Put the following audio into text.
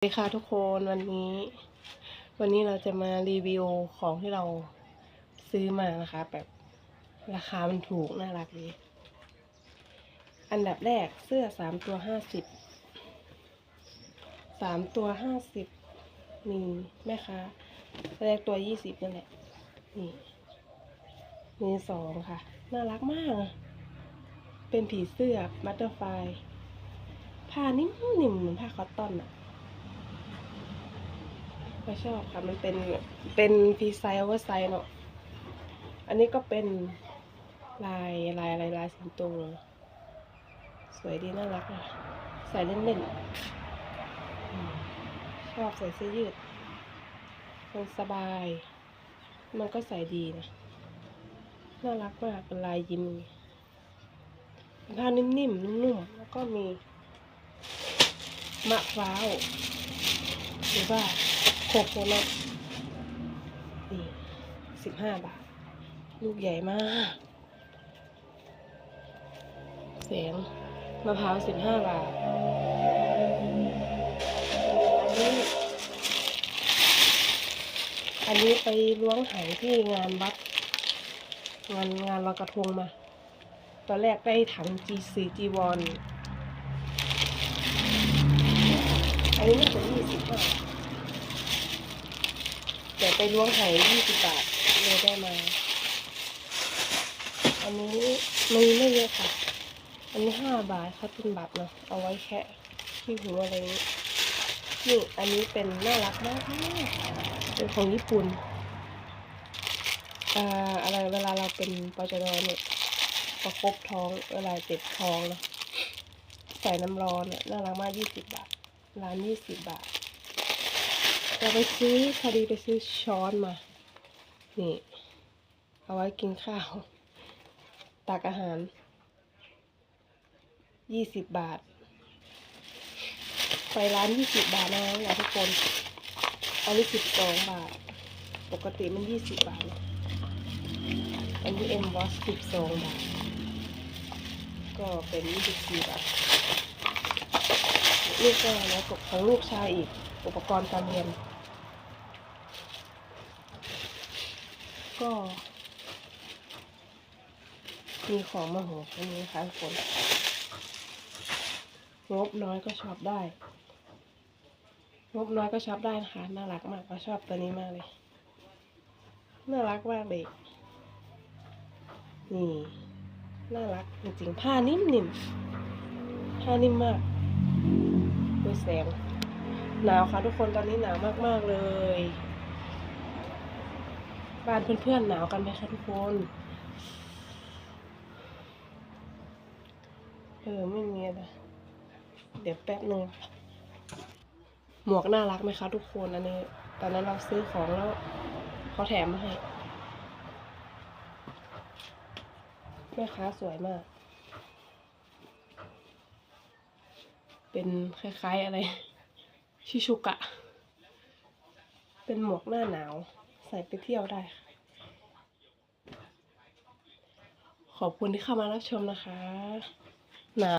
สวัสดีค่ะทุกคนวันนี้ วันนี้เราจะมารีวิวของที่เราซื้อมานะคะ แบบราคามันถูกน่ารักดีอันดับแรกเสื้อสามตัวห้าสิบสามตัวห้าสิบมีแม่ค้าแรกตัวยี่สิบนั่นแหละนี่มีสองค่ะ น่ารักมาก เป็นผีเสื้อบัตเตอร์ไฟผ้านิ่มๆเหมือนผ้าคอตตอนอะ ก็ชอบค่ะ มันเป็นเป็นฟรีไซส์โอเวอร์ไซส์เนาะอันนี้ก็เป็นลายลายอะไรลายสิงโตสวยดีน่ารักเลยใส่เล่นๆอืมชอบใส่เสื้อยืดมันสบาย มันก็ใส่ดีนะ น่ารักมากเป็นลายยิ้มผ้านิ่มๆนุ่มๆแล้วก็มีมะพร้าวหรือว่า โคโคนัทนี่สิบห้าบาท ลูกใหญ่มาก แสงมะพร้าวสิบห้าบาท อันนี้ อันนี้ไปล้วงไหที่งานวัด งานงานลอยกระทงมา ตอนแรกได้ถัง G4 จีวอนอันนี้น่าจะยี่สบห้า แต่ ไปล้วงไหยี่สิบบาทเลยได้มา อันนี้ม่ไม่เยอะค่ะ อันนี้ห้าบาทเขาเป็นบัตรเนาะเอาไว้แค่ที่หูอะไรนี้นี่อันนี้เป็นน่ารักมากเป็นของญี่ปุ่นอ่าอะไรเวลาเราเป็นปจดเนี่ยประคบท้องเวลาเจ็บท้องเนาะใส่น้ำร้อนเนี่ยน่ารักมากยี่สิบบาทร้านยี่สิบบาท เราไปซื้อพอดีไปซื้อช้อนมา นี่ เอาไว้กินข้าว ตักอาหาร ยี่สิบบาท ไปร้านยี่สิบบาทนะนะทุกคนอันนี้สิบสองบาท ปกติมันยี่สิบบาท อันนี้เอ็มวอสสิบสองบาท ก็เป็นยี่สิบสี่บาทลูกก็แล้วกของลูกชายอีกอุปกรณ์การเรียน ก็มีของมาโหอันนี้ค่ะทุกคนงบน้อยก็ชอบได้ งบน้อยก็ชอบได้นะคะ น่ารักมากก็ชอบตัวนี้มากเลย น่ารักมากเลย นี่ น่ารักจริงๆ ผ้านิ่มๆ ผ้านิ่มมากด้วยแสง หนาวค่ะทุกคนตอนนี้หนาวมากๆเลย บ้านเพื่อนๆหนาวกันไหมคะทุกคน เออไม่มีอะไรเดี๋ยวแป๊บหนึ่งหมวกน่ารักไหมคะทุกคนอันนี้ ตอนนั้นเราซื้อของแล้วเขาแถมมาให้แม่ค้าสวยมาก เป็นคล้ายๆอะไร ชิชุกะ เป็นหมวกหน้าหนาว ใส่ไปเที่ยวได้ค่ะ ขอบคุณที่เข้ามารับชมนะคะ